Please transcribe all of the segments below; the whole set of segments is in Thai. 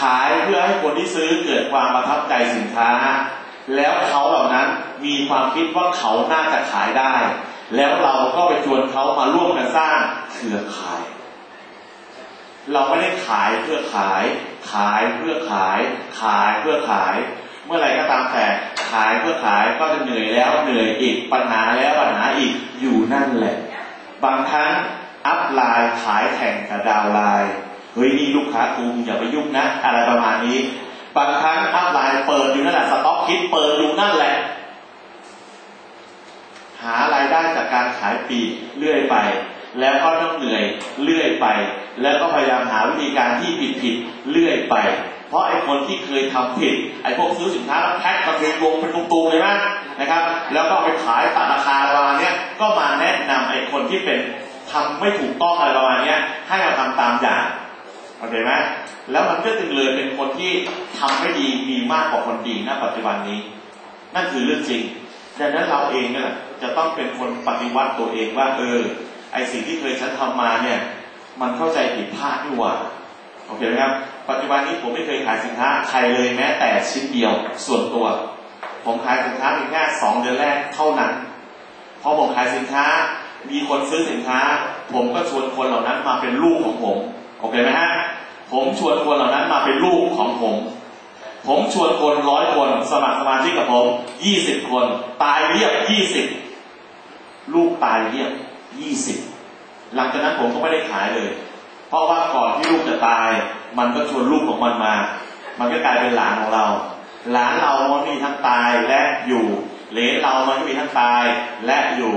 ขายเพื่อให้คนที่ซื้อเกิดความประทับใจสินค้า แล้วเขาเหล่านั้นมีความคิดว่าเขาน่าจะขายได้ แล้วเราก็ไปชวนเขามาร่วมกันสร้างเครือข่าย เราไม่ได้ขายเพื่อขาย ขายเพื่อขาย ขายเพื่อขาย เมื่อไรก็ตามแต่ขายเพื่อขายก็จะเหนื่อยแล้วเหนื่อยอีกปัญหาแล้วปัญหาอีกอยู่นั่นแหละ บางครั้งอัพไลน์ขายแข่งกับดาวไลน์ เฮ้ยนี่ลูกค้ากูอย่าไปยุ่งนะ อะไรประมาณนี้ บางครั้งอัพไลน์เปิดอยู่นั่นแหละสต็อกคิดเปิดอยู่นั่นแหละ หารายได้จากการขายปีเรื่อยไป แล้วก็ต้องเหนื่อยเรื่อยไป แล้วก็พยายามหาวิธีการที่ผิดผิดเรื่อยไป เพราะไอ้คนที่เคยทำผิด ไอ้พวกซื้อสินค้าแล้วแพ็คมาเป็นวงเป็นตุงๆเลยนะนะครับ แล้วก็ไปขายตัดราคาประมาณเนี้ยก็มาแนะนำไอ้คนที่เป็นทำไม่ถูกต้องอะไรประมาณนี้ให้มาทำตามอย่าง โอเคไหมแล้วมันก็จึงเลยเป็นคนที่ทำไม่ดีมีมากกว่าคนดีณปัจจุบันนี้ นั่นคือเรื่องจริงดังนั้นเราเองเนี่ยจะต้องเป็นคนปฏิวัติตัวเองว่า เออ ไอสิ่งที่เคยฉันทำมาเนี่ย มันเข้าใจผิดพลาดนี่หว่าโอเคไหมครับ ปัจจุบันนี้ผมไม่เคยขายสินค้าใครเลยแม้แต่ชิ้นเดียวส่วนตัว ผมขายสินค้าเพียงแค่สองเดือนแรกเท่านั้น พอผมขายสินค้า มีคนซื้อสินค้า ผมก็ชวนคนเหล่านั้นมาเป็นลูกของผม โอเคไหมฮะ ผมชวนคนเหล่านั้นมาเป็นลูกของผม ผมชวนคนร้อยคนสมัครสมาชิกกับผมยี่สิบคน ตายเรียบยี่สิบลูกตายเรียบยี่สิบหลังจากนั้นผมก็ไม่ได้ขายเลย เพราะว่าก่อนที่ลูกจะตาย มันก็ชวนลูกของมันมา มันก็กลายเป็นหลานของเรา หลานเรามันมีทั้งตายและอยู่เหลนเรามันก็มีทั้งตายและอยู่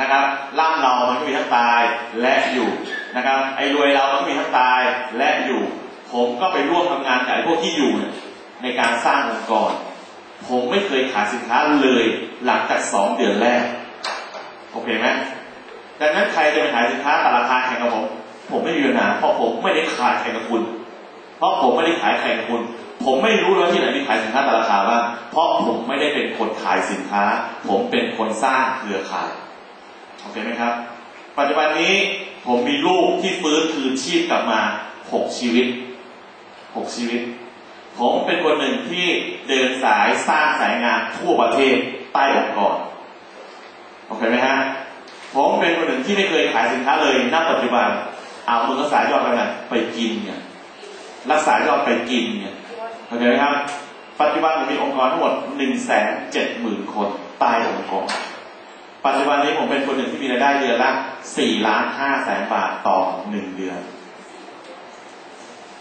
นะครับล่ำเรามันก็มีทั้งตายและอยู่ นะครับไอ้รวยเรามันก็มีทั้งตายและอยู่ ผมก็ไปร่วมทำงานกับไอ้พวกที่อยู่เนี่ยในการสร้างองค์กร ผมไม่เคยขายสินค้าเลยหลังจากสองเดือนแรกโอเคไหมดังนั้นใครจะไปขายสินค้าตราคาแข่งกับผม ผมไม่มีปัญหาเพราะผมไม่ได้ขายแข่งกับคุณ เพราะผมไม่ได้ขายแข่งกับคุณ ผมไม่รู้เลยว่าที่ไหนมีขายสินค้าตราคาบ้างเพราะผมไม่ได้เป็นคนขายสินค้า ผมเป็นคนสร้างเครือข่ายโอเคไหมครับ ปัจจุบันนี้ ผมมีลูกที่ฟื้นคืนชีพกลับมาหกชีวิตหกชีวิต ผมเป็นคนหนึ่งที่เดินสายสร้างสายงานทั่วประเทศใต้องค์กรโอเคไหมฮะผมเป็นคนหนึ่งที่ไม่เคยขายสินค้าเลยณปัจจุบันเอามึงรักษายอดไปไหนไปกินเนี่ยรักษายอดไปกินเนี่ยเข้าใจไหมครับ ปัจจุบันมีองค์กรทั้งหมดหนึ่งแสนเจ็ดหมื่นคนใต้องค์กร ปัจจุบันนี้ผมเป็นคนหนึ่งที่มีรายได้เดือนละสี่ล้านห้าแสนบาทต่อหนึ่งเดือน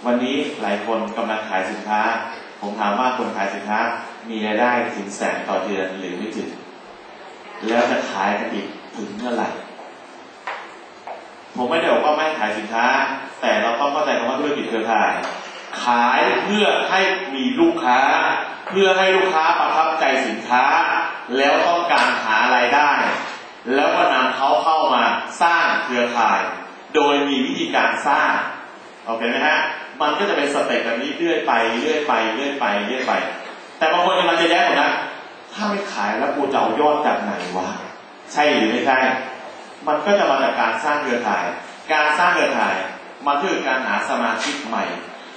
วันนี้หลายคนกำลังขายสินค้า ผมถามว่าคนขายสินค้ามีรายได้ถึงแสนต่อเดือนหรือไม่ถึง แล้วจะขายกันอีกถึงเมื่อไหร่ผมไม่ได้บอกว่าไม่ขายสินค้า แต่เราต้องเข้าใจคำว่าธุรกิจเครือข่าย ขายเพื่อให้มีลูกค้า เพื่อให้ลูกค้าประทับใจสินค้า แล้วต้องการหารายได้ แล้วก็นำเขาเข้ามาสร้างเครือข่าย โดยมีวิธีการสร้างโอเคไหมฮะมันก็จะเป็นสเต็ปแบบนี้เรื่อยไปเรื่อยไปเรื่อยไปเรื่อยไป แต่บางคนกำลังจะแย้งผมนะถ้าไม่ขายแล้วกูจะเอายอดจากไหนวะใช่หรือไม่ใช่มันก็จะมาจากการสร้างเครือข่าย การสร้างเครือข่ายมันคือการหาสมาชิกใหม่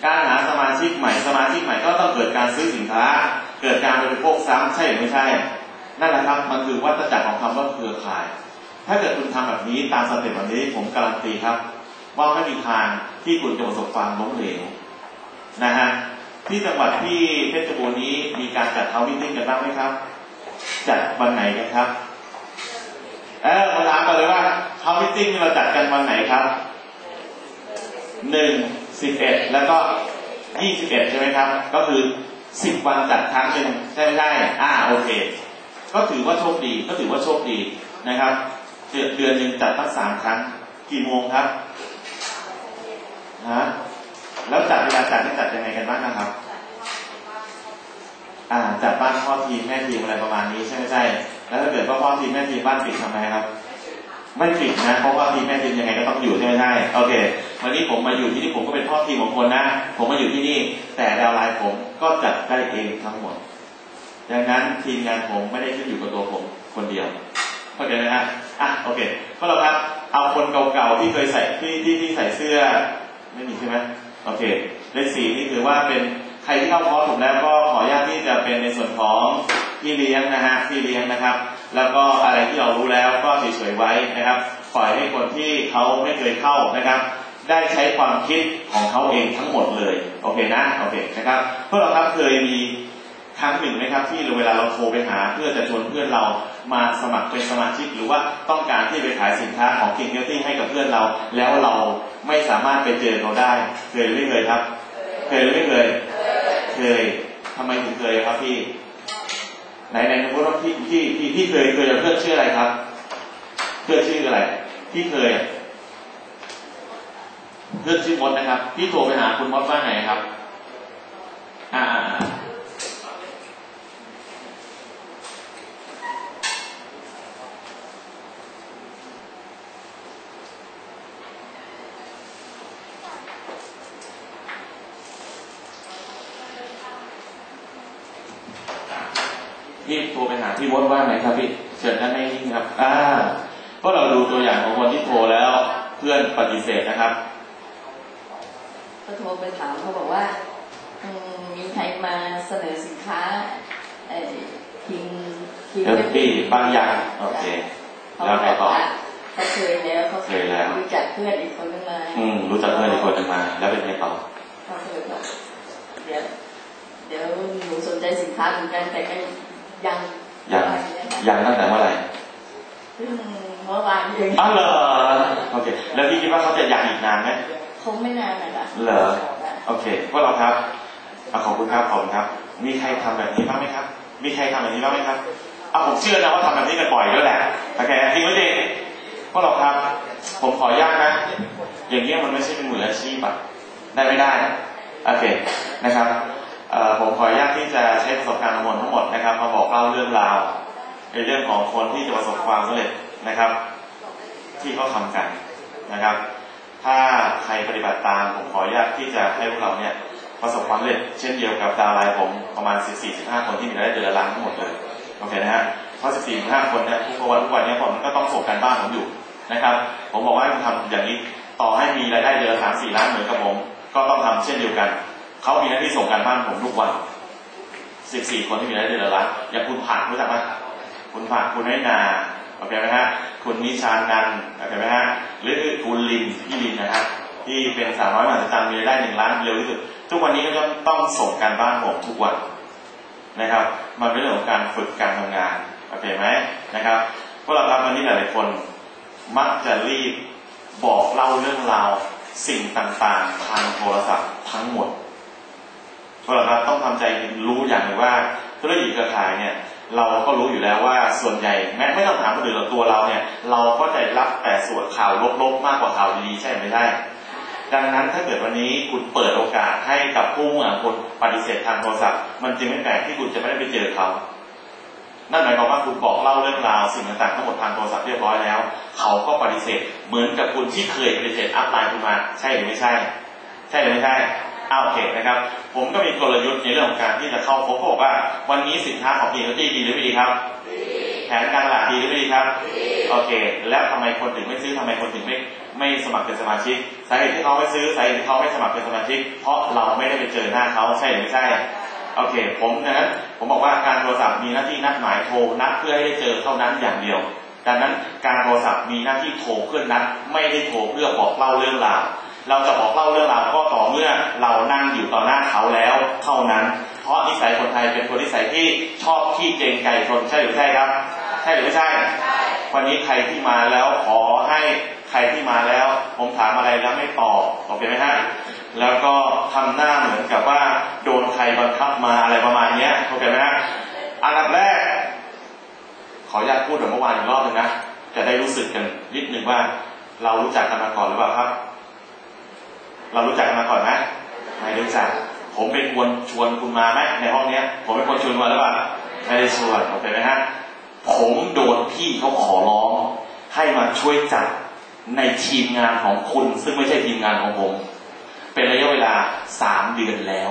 การหาสมาชิกใหม่ สมาชิกใหม่ก็ต้องเกิดการซื้อสินค้า เกิดการบริโภคซ้ำใช่หรือไม่ใช่ นั่นแหละครับมันคือวัฏจักรของคำว่าเครือข่าย ถ้าเกิดคุณทำแบบนี้ตามสเต็ปแบบนี้ผมการันตีครับ ว่าไม่มีทางที่คุณจะประสบความล้มเหลวนะฮะที่จังหวัดที่เพชรบูรณ์นี้มีการจัดเท้าวิ่งกันบ้างไหมครับ จัดวันไหนกันครับเออมาถามกันเลยว่าเท้าวิ่งเราจัดกันวันไหนครับหนึ่งสิบเอ็ดแล้วก็ยี่สิบเอ็ดใช่ไหมครับ ก็คือสิบวันจัดครั้งหนึ่งใช่ไม่ใช่อ่าโอเค ก็ถือว่าโชคดีก็ถือว่าโชคดีนะครับเดือนเดือนหนึ่งจัดตั้งสามครั้ง กี่โมงครับฮะแล้วจัดเวลาจัดนี่จัดยังไงกันบ้างนะครับ อ่าจัดบ้านพ่อทีมแม่ทีมอะไรประมาณนี้ใช่ไหมใช่แล้วถ้าเกิดว่าพ่อทีมแม่ทีมบ้านปิดทำไงครับ ไม่ปิดนะเพราะว่าทีมแม่ทีมยังไงก็ต้องอยู่ใช่ไหมใช่โอเควันนี้ผมมาอยู่ที่นี่ผมก็เป็นพ่อทีมของคนนะผมมาอยู่ที่นี่ แต่ดาวไลน์ผมก็จัดได้เองทั้งหมด ดังนั้นทีมงานผมไม่ได้ขึ้นอยู่กับตัวผมคนเดียวเข้าใจไหมฮะอะโอเคก็เราครับเอาคนเก่าๆที่เคยใส่ที่ที่ที่ใส่เสื้อ ไม่มีใช่ไหมโอเคเลขสี่นี่ถือว่าเป็นใครที่เข้าคอร์สผมแล้วก็ขออนุญาตที่จะเป็นในส่วนของพี่เลี้ยงนะฮะพี่เลี้ยงนะครับ แล้วก็อะไรที่เรารู้แล้วก็เฉยๆไว้นะครับ ปล่อยให้คนที่เขาไม่เคยเข้านะครับ ได้ใช้ความคิดของเขาเองทั้งหมดเลย โอเคนะ โอเคนะครับพวกเราครับเคยมี ครั้งหนึ่งไหมครับที่เวลาเราโทรไปหาเพื่อจะชวนเพื่อนเรามาสมัครเป็นสมาชิก หรือว่าต้องการที่ไปขายสินค้าของ King Beauty ให้กับเพื่อนเรา แล้วเราไม่สามารถไปเจอเขาได้เคยหรือไม่เคยครับ เคยหรือไม่เคยเคยทำไมถึงเคยครับพี่ไหนไหนพูดว่าพี่พี่พี่พี่เคยเคยเพื่อนชื่ออะไรครับ เพื่อนชื่ออะไรพี่เคย เพื่อนชื่อมดนะครับ พี่โทรไปหาคุณมดว่าไงครับ อ่า อ่าอ่าพี่โทรไปหาพี่มดว่าไงครับพี่เชิญท่านให้นิ่งครับ อ่าก็เราดูตัวอย่างของคนที่โทรแล้วเพื่อนปฏิเสธนะครับก็โทรไปถามเขาบอกว่าอืมมีใครมาเสนอสินค้าไอ้คิงคิงเฮลตี้บางอย่างโอเคเขาแล้วไงบอกต่อว่าเขาเคยแล้วเขาเคยแล้วรู้จักเพื่อนอีกคนนึงมาอืมรู้จักเพื่อนอีกคนหนึ่งมา แล้วเป็นไงต่อเขาก็เลยบอกเดี๋ยวเดี๋ยวหนูสนใจสินค้าเหมือนกันแต่ก็ ยังยังประมาณนี้นะคะยังตั้งแต่เมื่อไหร่เพิ่งเมื่อวานเองอ้าวเหรอโอเค แล้วพี่คิดว่าเขาจะยังอีกนานไหมคงไม่นานนะคะเหรอโอเคพวกเราครับอะขอบคุณครับขอบคุณครับ มีใครทำแบบนี้บ้างไหมครับ มีใครทำแบบนี้บ้างไหมครับอะผมเชื่อนะว่าทำแบบนี้กันบ่อยด้วยแหละโอเคจริงไหมจริงพวกเราครับ ผมขออนุญาตนะ อย่างเงี้ยมันไม่ใช่เป็นมืออาชีพอะได้ไม่ได้โอเคนะครับเอ่อ ผมขออนุญาตที่จะใช้ประสบการณ์ทั้งหมดทั้งหมดนะครับ มาบอกเล่าเรื่องราว ในเรื่องของคนที่จะประสบความสำเร็จนะครับ ที่เขาทำกันนะครับ ถ้าใครปฏิบัติตามผมขออนุญาตที่จะให้พวกเราเนี่ยประสบความสำเร็จเช่นเดียวกับดาวไลน์ผมประมาณ 14-15 คนที่มีรายได้เดือนละล้านทั้งหมดเลยโอเคนะฮะเพราะ 14-15 คนเนี่ยทุกวันทุกวันเนี้ผมก็ต้องส่งการบ้านผมอยู่นะครับ ผมบอกว่าให้คุณทำอย่างนี้ต่อให้มีรายได้เดือนละ3-4ล้านเหมือนกับผมก็ต้องทำเช่นเดียวกัน เขามีหน้าที่ส่งการบ้านผมทุกวัน14คนที่มีรายได้เดือนละอย่างคุณผักรู้จักไหมคุณผักคุณให้นาโอเคไหมฮะคุณนิชานันโอเคไหมฮะหรือคุณลินพี่ลินนะฮะที่เป็นสามร้อยมหาจันมีรายได้หนึ่งล้านเร็วที่สุดทุกวันนี้ก็ต้องต้องส่งการบ้านผมทุกวันนะครับ มันเป็นเรื่องของการฝึกการทำงานโอเคไหมนะครับพวกเราครับวันนี้หลายๆคนมักจะรีบบอกเล่าเรื่องราวสิ่งต่างๆ ทางโทรศัพท์ทั้งหมด เราครับต้องทำใจรู้อย่างหนึ่งว่าธุรกิจเครือข่ายเนี่ยเราก็รู้อยู่แล้วว่าส่วนใหญ่แม้ไม่ต้องถามคนอื่นหรอกตัวเราเนี่ย เราก็จะรับแต่ส่วนข่าวลบๆมากกว่าข่าวดีๆใช่ไหมใช่ดังนั้นถ้าเกิดวันนี้คุณเปิดโอกาสให้กับผู้เมื่อคนปฏิเสธทางโทรศัพท์ มันจึงไม่แปลกที่คุณจะไม่ได้ไปเจอเขา นั่นหมายความว่าคุณบอกเล่าเรื่องราวสิ่งต่างๆทั้งหมดทางโทรศัพท์เรียบร้อยแล้ว เขาก็ปฏิเสธเหมือนกับคุณที่เคยปฏิเสธอัพไลน์คุณมา ใช่หรือไม่ใช่ ใช่หรือไม่ใช่ อ้าวโอเคนะครับ ผมก็มีกลยุทธ์ในเรื่องของการที่จะเข้าพบเขาบอกว่า วันนี้สินค้าของพีเอดีดีหรือไม่ดีครับแผนการตลาดดีหรือไม่ดีครับ โอเค แล้วทำไมคนถึงไม่ซื้อทำไมคนถึงไม่ไม่สมัครเป็นสมาชิกสาเหตุที่เขาไม่ซื้อสาเหตุที่เขาไม่สมัครเป็นสมาชิก เพราะเราไม่ได้ไปเจอหน้าเขาใช่หรือไม่ใช่โอเค ผมนะผมบอกว่าการโทรศัพท์มีหน้าที่นัดหมายโทรนัดเพื่อให้ได้เจอเท่านั้นอย่างเดียว ดังนั้นการโทรศัพท์มีหน้าที่โทรเพื่อนัดไม่ได้โทรเพื่อบอกเล่าเรื่องราว เราจะบอกเล่าเรื่องราวก็ต่อเมื่อเรานั่งอยู่ต่อหน้าเขาแล้วเท่านั้น เพราะนิสัยคนไทยเป็นคนนิสัยที่ชอบขี้เกรงไก่ชนใช่หรือไม่ใช่ครับ ใช่หรือไม่ใช่ วันนี้ใครที่มาแล้วขอให้ใครที่มาแล้ว ผมถามอะไรแล้วไม่ตอบโอเคไหมฮะแล้วก็ทำหน้าเหมือนกับว่าโดนใครบังคับมาอะไรประมาณเนี้ยโอเคไหมฮะอันดับแรก ขออนุญาตพูดแบบเมื่อวานอีกรอบหนึงนะจะได้รู้สึกกันนิดนึงว่าเรารู้จักกันมาก่อนหรือเปล่าครับ เรารู้จักกันมาก่อนไหมไม่รู้จัก ผมเป็นคนชวนคุณมาไหมในห้องเนี้ย ผมเป็นคนชวนมาหรือเปล่าไม่ได้ชวนโอเคไหมฮะผมโดนพี่เขาขอร้องให้มาช่วยจัดในทีมงานของคุณ ซึ่งไม่ใช่ทีมงานของผม เป็นระยะเวลาสามเดือนแล้ว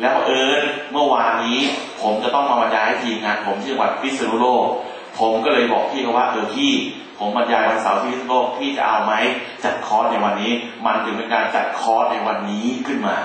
แล้วเอิญเมื่อวานนี้ ผมจะต้องมาบรรยายให้ทีมงานผมที่จังหวัดพิษณุโลก ผมก็เลยบอกพี่เขาว่าเออพี่ผมบรรยายวันเสาร์ที่พิษโลกพี่จะเอาไหมจัดคอร์สในวันนี้ มันถึงเป็นการจัดคอร์สในวันนี้ขึ้นมา